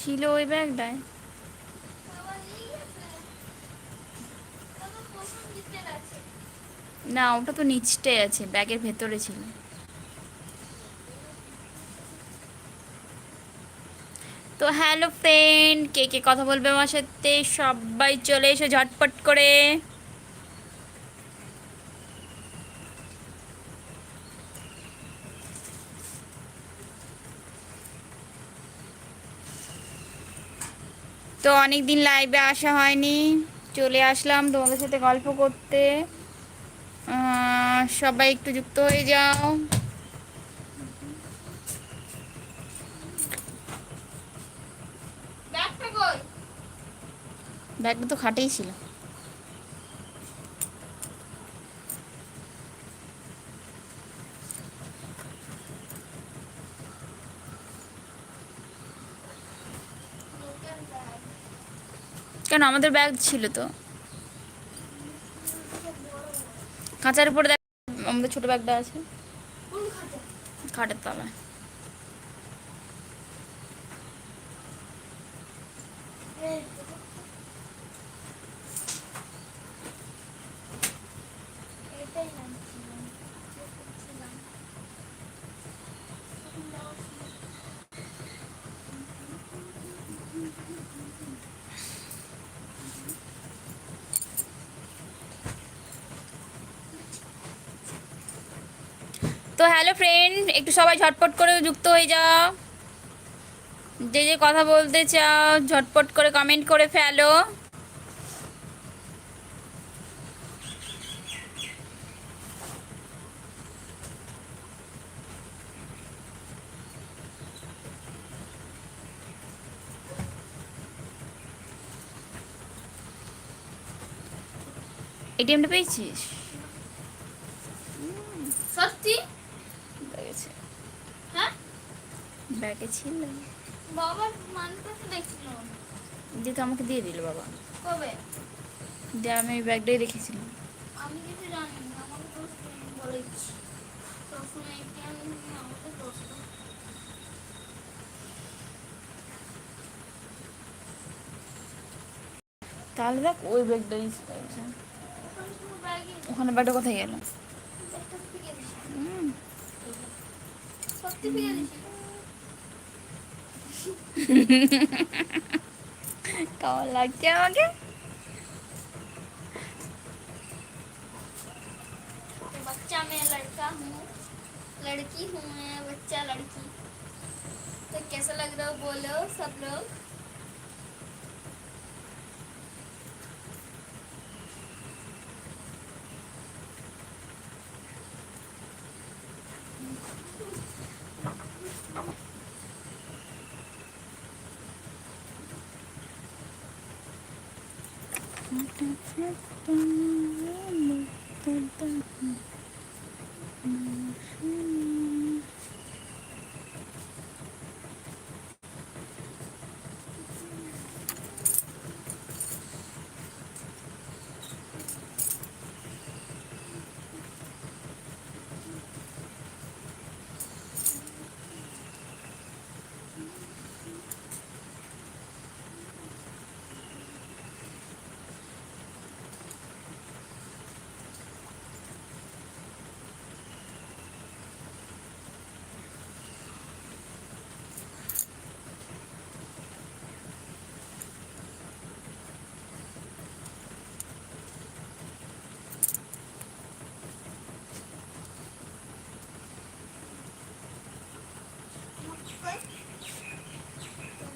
ছিল ওই ব্যাগটায়। না, ওটা তো নিচটাই আছে, ব্যাগের ভেতরে ছিল। তো হ্যালো ফ্রেন্ড, কে কে কথা বলবে আমার সাথে? সবাই চলে এসো ঝটপট করে। তো অনেক দিন লাইভে আসা হয়নি। চলে আসলাম তোমাদের সাথে গল্প করতে। সবাই একটু যুক্ত হয়ে যাও। ব্যাগটা ব্যাগটা তো খাটেই ছিল। কেন? আমাদের ব্যাগ ছিল তো। খাঁচার উপরে দেখ আমাদের ছোট ব্যাগটা আছে। খাটের তলায়। তো হ্যালো ফ্রেন্ড একটু সবাই ঝটপট করে যুক্ত হয়ে যাও। যে যে কথা বলতে চাও, ঝটপট করে কমেন্ট করে ফেলো। এটিএমটা পেয়েছিস সত্যি ব্যাগে ছিল হ্যাঁ ব্যাগে ছিল। দেখছিলাম দিয়ে তো আমাকে দিয়ে দিল বাবা। কবে? দিয়ে আমি ওই ব্যাগটাই রেখেছিলাম। আমি কিছু জানি না আমাকে তো বলেছি তখন আমাকে তাহলে দেখ ওই ব্যাগটাই ওখানে ব্যাগটা কোথায় গেল? সত্যি কেমন লাগছে আমাকে तो बच्चा मैं लड़का हूँ लड़की हूँ मैं बच्चा लड़की तो कैसा लग रहा हो बोलो सब लोग Thank you.